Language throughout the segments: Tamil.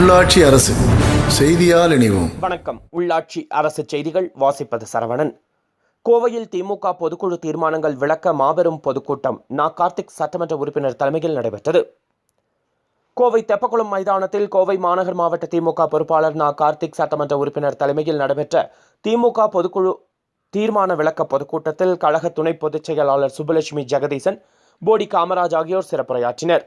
உள்ளாட்சி அரசு செய்தியால் இணைவோம். வணக்கம். உள்ளாட்சி அரசு செய்திகள் வாசிப்பது சரவணன். கோவையில் திமுக பொதுக்குழு தீர்மானங்கள் விளக்க மாபெரும் பொதுக்கூட்டம் நா. கார்த்திக் சட்டமன்ற உறுப்பினர் தலைமையில் நடைபெற்றது. கோவை தெப்பக்குளம் மைதானத்தில் கோவை மாநகர் மாவட்ட திமுக பொறுப்பாளர் நா. கார்த்திக் சட்டமன்ற உறுப்பினர் தலைமையில் நடைபெற்ற திமுக பொதுக்குழு தீர்மான விளக்க பொதுக்கூட்டத்தில் கழக துணை பொதுச் செயலாளர் சுப்புலட்சுமி ஜெகதீசன் போடி காமராஜ் ஆகியோர் சிறப்புரையாற்றினர்.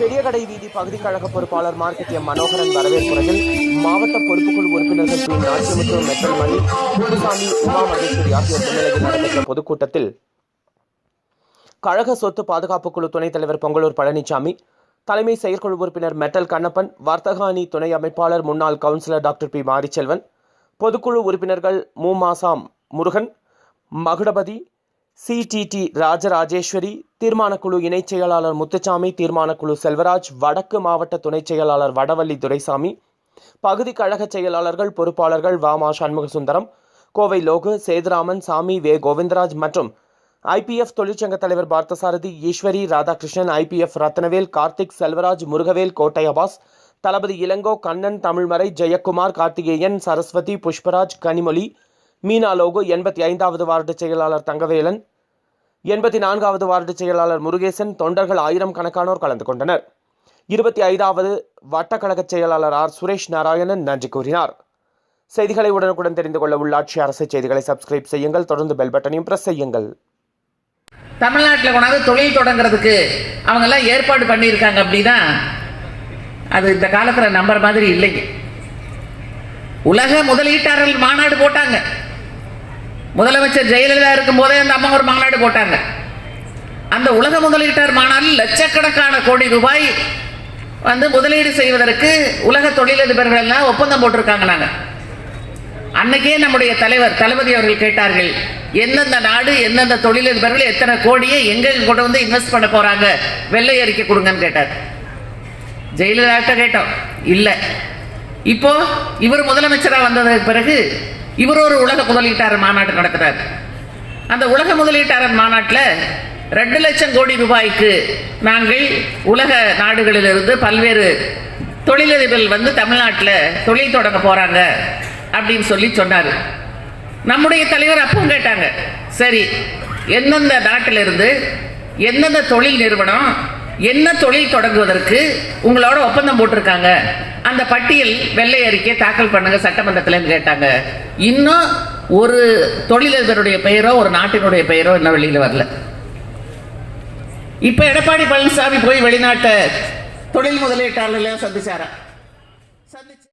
பெரியகடை வீதி பகுதி கழக பொறுப்பாளர் மார்க்கெட்டியம் மனோகரன் வரவேற்புரையில் மாவட்ட பொறுப்புக்குழு உறுப்பினர்கள் பி நாச்சிமுத்து மெட்டல்மணி குருசாமி உமா மகேஸ்வரி ஆகியோர் முன்னிலையில் நடைபெற்ற பொதுக்கூட்டத்தில் கழக சொத்து பாதுகாப்பு குழு துணைத் தலைவர் பொங்கலூர் பழனிசாமி தலைமை செயற்குழு உறுப்பினர் மெட்டல் கண்ணப்பன் வர்த்தக அணி துணை அமைப்பாளர் முன்னாள் கவுன்சிலர் டாக்டர் பி மாரிச்செல்வன் பொதுக்குழு உறுப்பினர்கள் மு. மாசாம் முருகன் மகுடபதி சிடிடி ராஜராஜேஸ்வரி தீர்மானக்குழு இணைச் செயலாளர் முத்துச்சாமி தீர்மானக்குழு செல்வராஜ் வடக்கு மாவட்ட துணைச் செயலாளர் வடவள்ளி துரைசாமி பகுதி கழக செயலாளர்கள் பொறுப்பாளர்கள் வாமா சண்முகசுந்தரம் கோவை லோகு சேதுராமன் சாமி வே. கோவிந்தராஜ் மற்றும் ஐபிஎஃப் தொழிற்சங்க தலைவர் பார்த்தசாரதி ஈஸ்வரி ராதாகிருஷ்ணன் ஐபிஎஃப் ரத்னவேல் கார்த்திக் செல்வராஜ் முருகவேல் கோட்டை அபாஸ் தளபதி இளங்கோ கண்ணன் தமிழ்மறை ஜெயக்குமார் கார்த்திகேயன் சரஸ்வதி புஷ்பராஜ் கனிமொழி மீனா லோகு எண்பத்தி ஐந்தாவது வார்டு செயலாளர் தங்கவேலன் எண்பத்தி நான்காவது வார்டு செயலாளர் முருகேசன் தொண்டர்கள் ஆயிரம் கணக்கானோர் கலந்து கொண்டனர். இருபத்தி ஐந்தாவது வட்டக்கழக செயலாளர் ஆர். சுரேஷ் நாராயணன் நன்றி கூறினார். செய்திகளை உடனுக்குடன் தெரிந்து கொள்ள உள்ளாட்சி அரசு செய்திகளை சப்ஸ்கிரைப் செய்யுங்கள். தொடர்ந்து பெல் பட்டனையும் பிரஸ் செய்யுங்கள். தமிழ்நாட்டில் கொண்டாந்து தொழில் தொடங்குறதுக்கு அவங்கெல்லாம் ஏற்பாடு பண்ணியிருக்காங்க அப்படின்னா அது இந்த காலத்தில் நம்புற மாதிரி இல்லைங்க. உலக முதலீட்டாளர்கள் மாநாடு போட்டாங்க. முதலமைச்சர் ஜெயலலிதா இருக்கும் போதே அந்த அம்மா ஒரு மாநாடு போட்டாங்க. அந்த உலக முதலீட்டார் மாநாட்டில் லட்சக்கணக்கான கோடி ரூபாய் வந்து முதலீடு செய்வதற்கு உலக தொழிலதிபர்கள் எல்லாம் ஒப்பந்தம் போட்டிருக்காங்க நாங்கள் அன்னைக்கே நம்முடைய தலைவர் தளபதி அவர்கள் கேட்டார்கள் எந்தெந்த நாடு எந்தெந்த தொழிலதிபர்கள் எத்தனை கோடியை எங்கெங்க கொண்டு வந்து இன்வெஸ்ட் பண்ண போறாங்க? வெள்ளை அறிக்கை கொடுங்கன்னு கேட்டார். ஜெயலலிதா கேட்டோம் இல்லை. இப்போ இவர் முதலமைச்சராக வந்ததுக்கு பிறகு இவர் ஒரு உலக முதலீட்டாளர் மாநாடு நடத்துறார். அந்த உலக முதலீட்டாளர் மாநாட்டில் ரெண்டு லட்சம் கோடி ரூபாய்க்கு நாங்கள் உலக நாடுகளிலிருந்து பல்வேறு தொழிலதிபர்கள் வந்து தமிழ்நாட்டில் தொழில் தொடங்க போகிறாங்க அப்படின்னு சொல்லி சொன்னார். நம்முடைய தலைவர் அப்பவும் கேட்டாங்க சரி எந்தெந்த நாட்டிலிருந்து எந்தெந்த தொழில் நிறுவனம் என்ன தொழில் தொடங்குவதற்கு உங்களோட ஒப்பந்தம் போட்டிருக்காங்க? அந்த பட்டியல் வெள்ளை அறிக்கை தாக்கல் பண்ணுங்க சட்டமன்றத்தில் கேட்டாங்க. இன்னும் ஒரு தொழிலதிபருடைய பெயரோ ஒரு நாட்டினுடைய பெயரோ இன்னும் வெளியில வரல. இப்ப எடப்பாடி பழனிசாமி போய் வெளிநாட்டை தொழில் முதலீட்டாளர்களை சந்திச்சாரா? சந்திச்சு